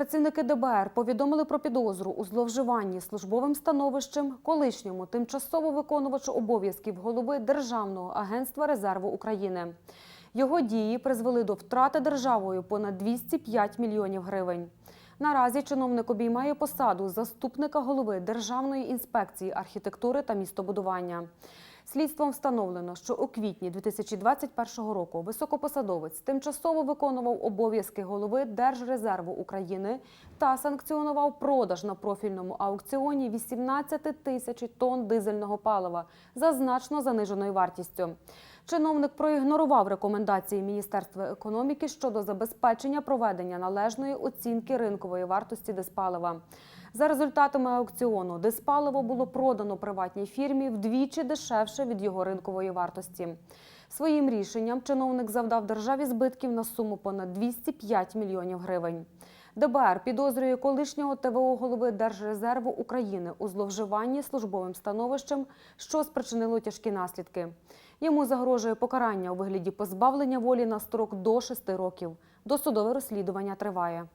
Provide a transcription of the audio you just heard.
Працівники ДБР повідомили про підозру у зловживанні службовим становищем колишньому тимчасово виконувачу обов'язків голови Державного агентства резерву України. Його дії призвели до втрати державою понад 205 мільйонів гривень. Наразі чиновник обіймає посаду заступника голови Державної інспекції архітектури та містобудування. Слідством встановлено, що у квітні 2021 року високопосадовець тимчасово виконував обов'язки голови Держрезерву України та санкціонував продаж на профільному аукціоні 18 тисяч тонн дизельного палива за значно заниженою вартістю. Чиновник проігнорував рекомендації Міністерства економіки щодо забезпечення проведення належної оцінки ринкової вартості диспалива. За результатами аукціону диспаливо було продано приватній фірмі вдвічі дешевше від його ринкової вартості. Своїм рішенням чиновник завдав державі збитків на суму понад 205 мільйонів гривень. ДБР підозрює колишнього ТВО голови Держрезерву України у зловживанні службовим становищем, що спричинило тяжкі наслідки. Йому загрожує покарання у вигляді позбавлення волі на строк до 6 років. Досудове розслідування триває.